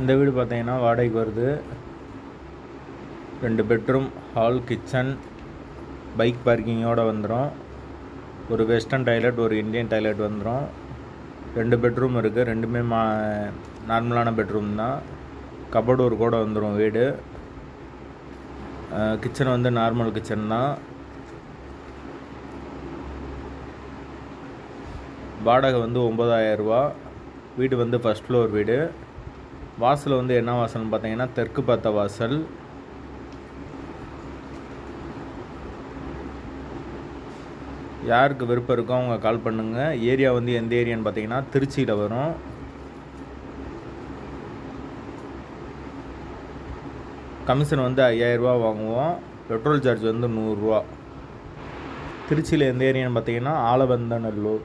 இந்த வீடு பார்த்தீங்கன்னா வாடகைக்கு வருது. ரெண்டு பெட்ரூம் ஹால் கிச்சன் பைக் பார்க்கிங்கோடு வந்துடும் ஒரு வெஸ்டர்ன் டாய்லெட் ஒரு இந்தியன் டாய்லெட் வந்துடும் ரெண்டு பெட்ரூம் இருக்குது ரெண்டுமே மா நார்மலான பெட்ரூம் தான். கபோர்டு ஒரு கூட வந்துடும் வீடு. கிச்சன் வந்து நார்மல் கிச்சன் தான். வாடகை வந்து ஒம்பதாயிரரூபா வீடு வந்து ஃபஸ்ட் ஃப்ளோர் வீடு. வாசல் வந்து என்ன வாசல்னு பார்த்தீங்கன்னா தெற்கு பார்த்த வாசல். யாருக்கு விருப்பம் இருக்கோ அவங்க கால் பண்ணுங்கள் ஏரியா வந்து எந்த ஏரியான்னு பார்த்தீங்கன்னா திருச்சியில் வரும். கமிஷன் வந்து ஐயாயிரரூபா வாங்குவோம். பெட்ரோல் சார்ஜ் வந்து நூறுரூவா திருச்சியில் எந்த ஏரியான்னு பார்த்தீங்கன்னா ஆலவந்தநல்லூர்.